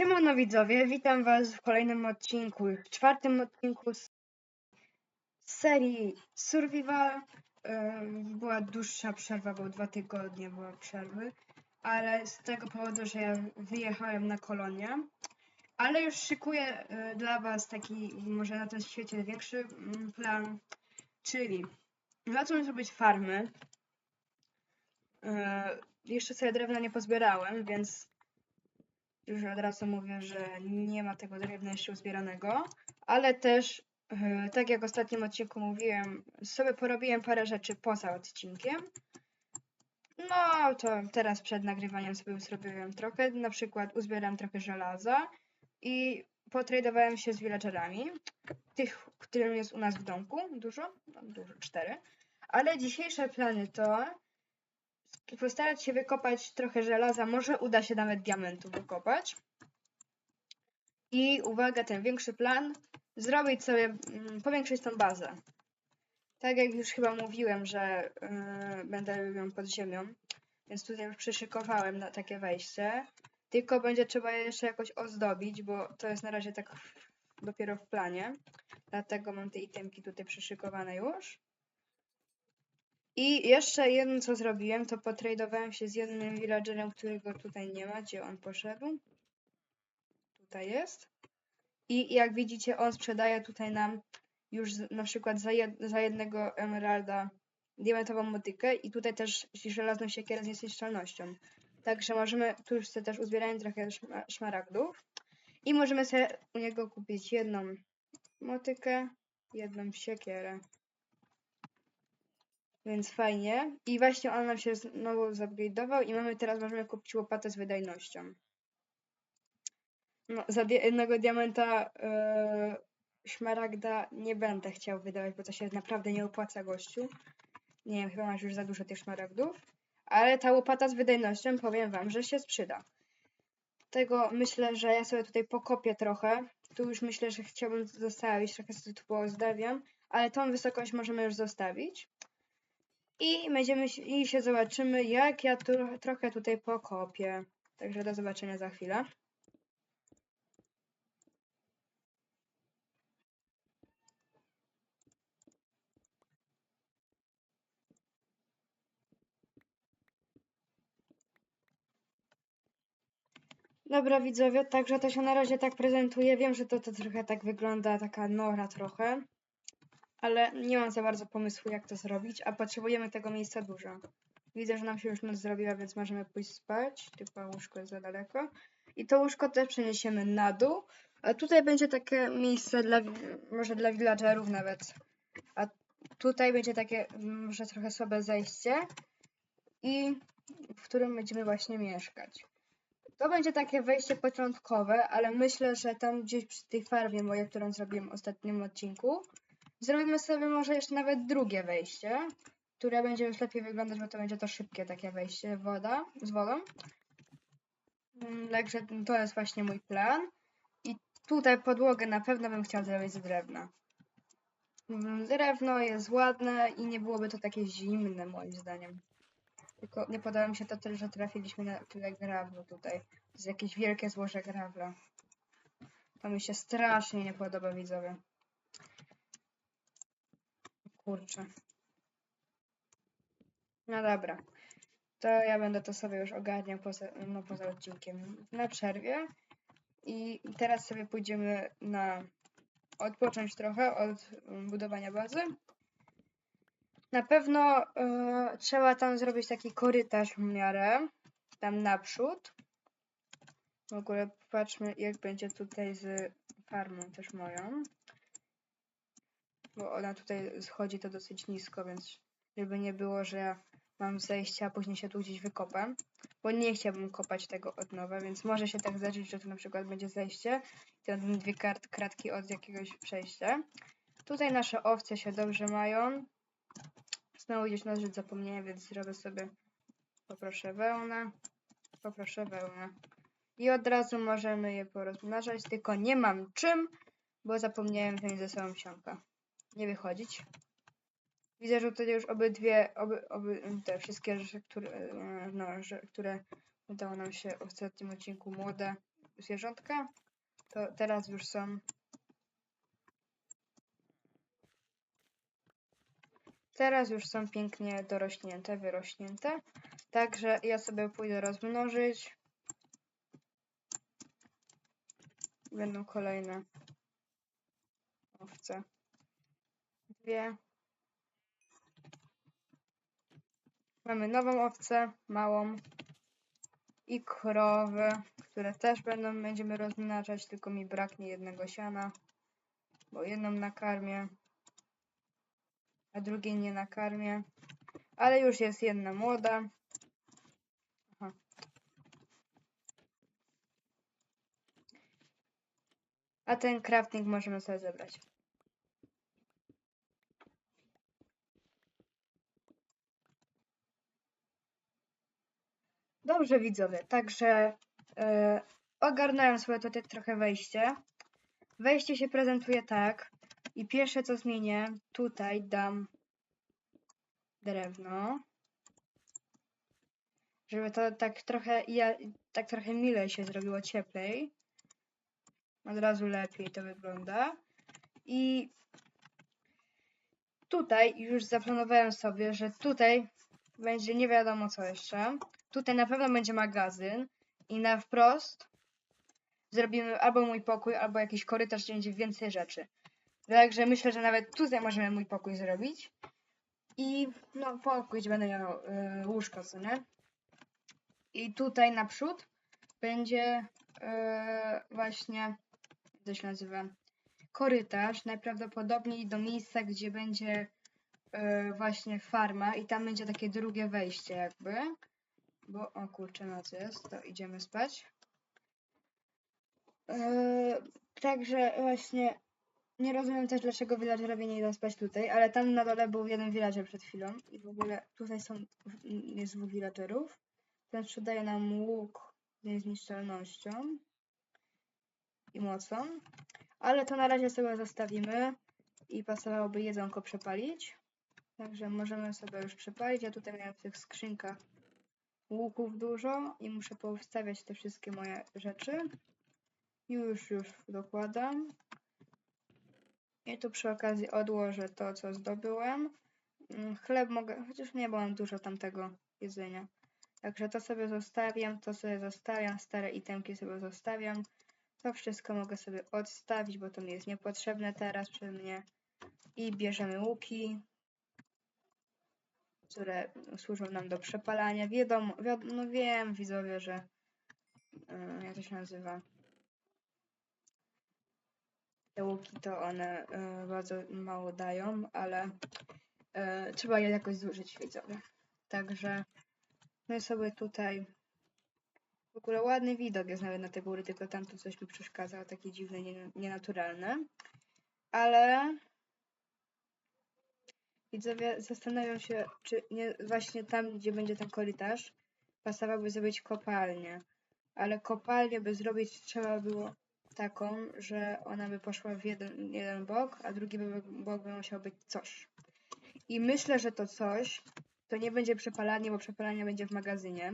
Siemano widzowie, witam was w kolejnym odcinku, czwartym odcinku z serii Survival. Była dłuższa przerwa, bo dwa tygodnie były przerwy, ale z tego powodu, że ja wyjechałem na kolonię. Ale już szykuję y, dla was taki, może na tym świecie większy mm, plan, czyli zacząłem zrobić farmy. Y, Jeszcze sobie drewna nie pozbierałem, więc już od razu mówię, że nie ma tego drewna jeszcze uzbieranego, ale też, e, tak jak w ostatnim odcinku mówiłem, sobie porobiłem parę rzeczy poza odcinkiem. No, to teraz przed nagrywaniem sobie zrobiłem trochę, na przykład uzbierałem trochę żelaza i potradowałem się z villagerami, tych, którym jest u nas w domku, dużo, dużo, cztery, ale dzisiejsze plany to postarać się wykopać trochę żelaza, może uda się nawet diamentu wykopać. I uwaga, ten większy plan, zrobić sobie, mm, powiększyć tą bazę. Tak jak już chyba mówiłem, że yy, będę ją pod ziemią, więc tutaj już przyszykowałem na takie wejście. Tylko będzie trzeba je jeszcze jakoś ozdobić, bo to jest na razie tak dopiero w planie. Dlatego mam te itemki tutaj przyszykowane już. I jeszcze jedno co zrobiłem, to potradowałem się z jednym villagerem, którego tutaj nie ma. Gdzie on poszedł? Tutaj jest. I jak widzicie, on sprzedaje tutaj nam już na przykład za, jed, za jednego emeralda diamentową motykę i tutaj też żelazną siekierę z niezniszczalnością. Także możemy, tu już sobie też uzbierałem trochę szma, szmaragdów i możemy sobie u niego kupić jedną motykę, jedną siekierę. Więc fajnie. I właśnie on nam się znowu zupgrade'ował i mamy teraz, możemy kupić łopatę z wydajnością. No, za di- jednego diamenta yy, szmaragda nie będę chciał wydawać, bo to się naprawdę nie opłaca gościu. Nie wiem, chyba masz już za dużo tych szmaragdów. Ale ta łopata z wydajnością, powiem wam, że się sprzyda. Tego myślę, że ja sobie tutaj pokopię trochę. Tu już myślę, że chciałbym zostawić, trochę sobie tu pozdawiam, ale tą wysokość możemy już zostawić. I będziemy i się zobaczymy, jak ja tu trochę tutaj pokopię. Także do zobaczenia za chwilę. Dobra widzowie, także to się na razie tak prezentuje. Wiem, że to, to trochę tak wygląda, taka nora trochę. Ale nie mam za bardzo pomysłu jak to zrobić, a potrzebujemy tego miejsca dużo. Widzę, że nam się już noc zrobiła, więc możemy pójść spać. Tylko łóżko jest za daleko. I to łóżko też przeniesiemy na dół. A tutaj będzie takie miejsce dla, może dla villagerów nawet. A tutaj będzie takie, może trochę słabe zejście. I w którym będziemy właśnie mieszkać. To będzie takie wejście początkowe, ale myślę, że tam gdzieś przy tej farmie mojej, którą zrobiłem w ostatnim odcinku, zrobimy sobie może jeszcze nawet drugie wejście, które będzie już lepiej wyglądać, bo to będzie to szybkie takie wejście woda, z wodą. Mm, Także to jest właśnie mój plan. I tutaj podłogę na pewno bym chciał zrobić z drewna. Mm, Drewno jest ładne i nie byłoby to takie zimne moim zdaniem. Tylko nie podoba mi się to że trafiliśmy na tyle grawlu tutaj. To jest jakieś wielkie złoże grawla. To mi się strasznie nie podoba, widzowie. Kurczę. No dobra. To ja będę to sobie już ogarniał poza, no, poza odcinkiem na przerwie. I teraz sobie pójdziemy na odpocząć trochę od mm, budowania bazy. Na pewno e, trzeba tam zrobić taki korytarz w miarę, tam naprzód. W ogóle patrzmy jak będzie tutaj z farmą też moją. Bo ona tutaj schodzi to dosyć nisko, więc żeby nie było, że ja mam zejście, a później się tu gdzieś wykopam. Bo nie chciałbym kopać tego od nowa, więc może się tak zdarzyć, że tu na przykład będzie zejście i to będą dwie kart, kratki od jakiegoś przejścia. Tutaj nasze owce się dobrze mają. Znowu gdzieś nożyc zapomniałem, więc zrobię sobie poproszę wełnę, poproszę wełnę. I od razu możemy je porozmnażać, tylko nie mam czym, bo zapomniałem wziąć ze sobą sionka. Nie wychodzić. Widzę, że tutaj już obydwie, oby, oby, te wszystkie rzeczy, które, e, no, które udało nam się w ostatnim odcinku młode, zwierzątka, to teraz już są Teraz już są pięknie dorośnięte, wyrośnięte. Także ja sobie pójdę rozmnożyć. Będą kolejne owce. Mamy nową owcę, małą. I krowy, które też będą, będziemy rozmnażać, tylko mi braknie jednego siana. Bo jedną nakarmię, a drugiej nie nakarmię. Ale już jest jedna młoda. Aha. A ten crafting możemy sobie zebrać. Dobrze widzowie, także e, ogarnąłem sobie tutaj trochę wejście. Wejście się prezentuje tak. I pierwsze co zmienię, tutaj dam drewno. Żeby to tak trochę, ja, tak trochę milej się zrobiło cieplej. Od razu lepiej to wygląda. I tutaj już zaplanowałem sobie, że tutaj będzie nie wiadomo co jeszcze. Tutaj na pewno będzie magazyn i na wprost zrobimy albo mój pokój, albo jakiś korytarz, gdzie będzie więcej rzeczy. Także myślę, że nawet tutaj możemy mój pokój zrobić. I no pokój, gdzie będę miał y, łóżko, co nie? I tutaj naprzód będzie y, właśnie, jak się nazywa, korytarz, najprawdopodobniej do miejsca, gdzie będzie y, właśnie farma i tam będzie takie drugie wejście jakby. Bo, o kurczę, noc jest, to idziemy spać. Yy, także właśnie nie rozumiem też, dlaczego villagerowie nie idą spać tutaj, ale tam na dole był jeden villager przed chwilą i w ogóle tutaj są, jest dwóch villagerów. Ten sprzedaje nam łuk z niezniszczalnością i mocą, ale to na razie sobie zostawimy i pasowałoby jedzonko przepalić. Także możemy sobie już przepalić. Ja tutaj miałem w tych skrzynkach łuków dużo i muszę powstawiać te wszystkie moje rzeczy. Już, już dokładam. I tu przy okazji odłożę to, co zdobyłem. Mm, Chleb mogę, chociaż nie, mam dużo tamtego jedzenia. Także to sobie zostawiam, to sobie zostawiam, stare itemki sobie zostawiam. To wszystko mogę sobie odstawić, bo to mi jest niepotrzebne teraz przy mnie. I bierzemy łuki, które służą nam do przepalania. Wiadomo, wiadomo no wiem widzowie, że yy, jak to się nazywa? Te łuki to one yy, bardzo mało dają, ale yy, trzeba je jakoś zużyć widzowie. Także my sobie tutaj w ogóle ładny widok jest nawet na te góry, tylko tam tu coś mi przeszkadza, takie dziwne, nie, nienaturalne. Ale widzowie zastanawiam się, czy nie właśnie tam, gdzie będzie ten korytarz, pasowałoby zrobić kopalnię. Ale kopalnię by zrobić trzeba było taką, że ona by poszła w jeden, jeden bok, a drugi by, bok by musiał być coś. I myślę, że to coś to nie będzie przepalanie, bo przepalanie będzie w magazynie.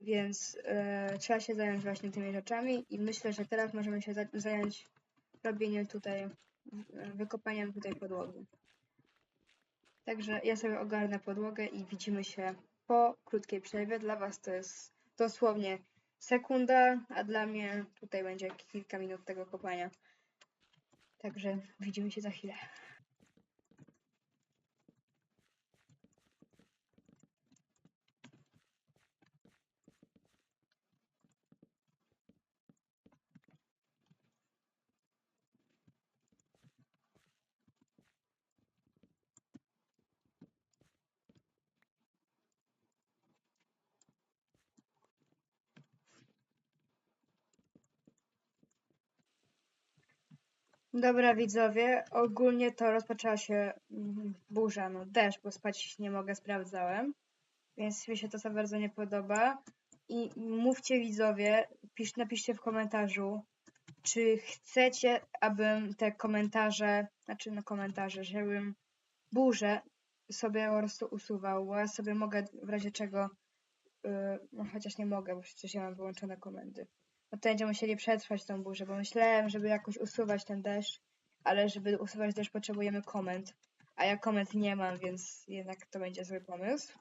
Więc e, trzeba się zająć właśnie tymi rzeczami i myślę, że teraz możemy się za zająć robieniem tutaj, wykopaniem tutaj podłogi. Także ja sobie ogarnę podłogę i widzimy się po krótkiej przerwie. Dla Was to jest dosłownie sekunda, a dla mnie tutaj będzie kilka minut tego kopania. Także widzimy się za chwilę. Dobra widzowie, ogólnie to rozpoczęła się mm, burza, no deszcz, bo spać nie mogę, sprawdzałem. Więc mi się to za bardzo nie podoba. I mówcie widzowie, pisz, napiszcie w komentarzu, czy chcecie, abym te komentarze, znaczy no komentarze, żebym burzę sobie po prostu usuwał, bo ja sobie mogę w razie czego Yy, no chociaż nie mogę, bo przecież ja mam wyłączone komendy. No to będziemy musieli przetrwać tą burzę, bo myślałem, żeby jakoś usuwać ten deszcz, ale żeby usuwać deszcz potrzebujemy komend. A ja komend nie mam, więc jednak to będzie zły pomysł.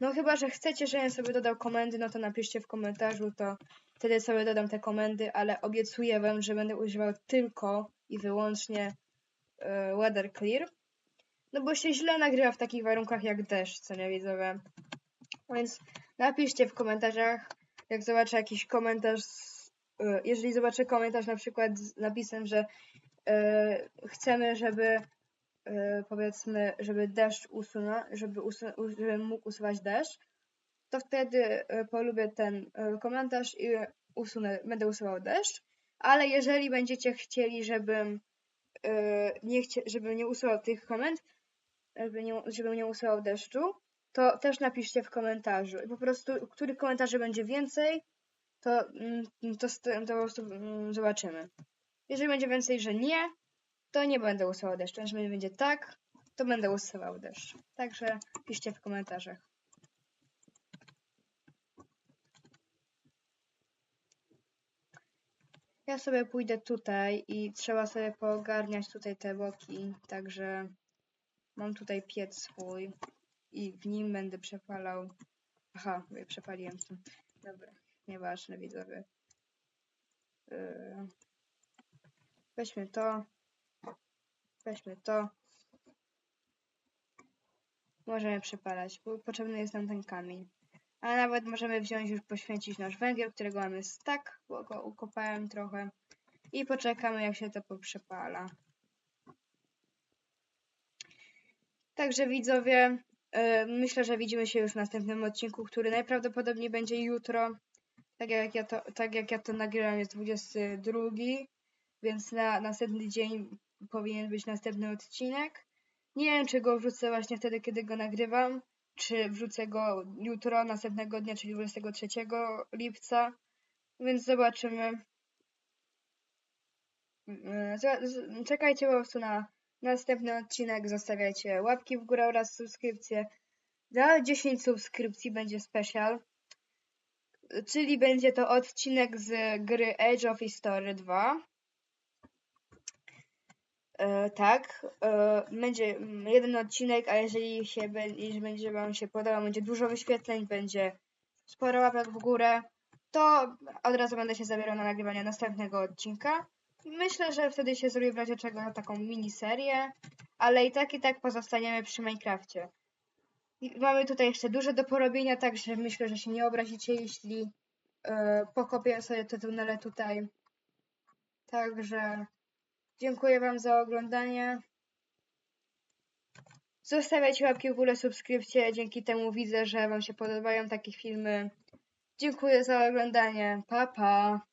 No chyba, że chcecie, żebym sobie dodał komendy, no to napiszcie w komentarzu, to wtedy sobie dodam te komendy, ale obiecuję wam, że będę używał tylko i wyłącznie e, weather clear. No bo się źle nagrywa w takich warunkach jak deszcz, co nie widzowie. Więc napiszcie w komentarzach, jak zobaczę jakiś komentarz, e, jeżeli zobaczę komentarz na przykład z napisem, że e, chcemy, żeby e, powiedzmy, żeby deszcz usunął, żeby, usu- u- żebym mógł usuwać deszcz, to wtedy polubię ten komentarz i usunę, będę usuwał deszcz. Ale jeżeli będziecie chcieli, żebym nie chcie, żebym nie usuwał tych komend, żeby nie, żebym nie usuwał deszczu, to też napiszcie w komentarzu. I po prostu, który komentarzy będzie więcej, to, mm, to, to po prostu mm, zobaczymy. Jeżeli będzie więcej, że nie, to nie będę usuwał deszczu. Jeżeli będzie tak, to będę usuwał deszcz. Także piszcie w komentarzach. Ja sobie pójdę tutaj i trzeba sobie poogarniać tutaj te boki, także mam tutaj piec swój i w nim będę przepalał. Aha, przepaliłem to. Dobra, nieważne widzowie. Yy, Weźmy to. Weźmy to. Możemy przepalać, bo potrzebny jest nam ten kamień. A nawet możemy wziąć już poświęcić nasz węgiel, którego mamy stak, bo go ukopałem trochę. I poczekamy jak się to poprzepala. Także widzowie, myślę, że widzimy się już w następnym odcinku, który najprawdopodobniej będzie jutro. Tak jak ja to, tak jak ja to nagrywam jest 22, więc na następny dzień powinien być następny odcinek. Nie wiem, czy go wrzucę właśnie wtedy, kiedy go nagrywam, czy wrzucę go jutro, następnego dnia, czyli 23 lipca, więc zobaczymy. Z- Czekajcie po prostu na następny odcinek, zostawiajcie łapki w górę oraz subskrypcje. Za 10 subskrypcji będzie special, czyli będzie to odcinek z gry Age of History 2. E, tak, e, będzie jeden odcinek, a jeżeli się jeżeli będzie Wam się podobał, będzie dużo wyświetleń, będzie sporo łapek w górę, to od razu będę się zabierał na nagrywanie następnego odcinka. Myślę, że wtedy się zrobi w razie czego taką miniserię, ale i tak i tak pozostaniemy przy Minecrafcie. Mamy tutaj jeszcze dużo do porobienia, także myślę, że się nie obrazicie, jeśli e, pokopię sobie te tunele tutaj. Także dziękuję Wam za oglądanie. Zostawiajcie łapki w górę, subskrypcje. Dzięki temu widzę, że Wam się podobają takie filmy. Dziękuję za oglądanie. Pa, pa.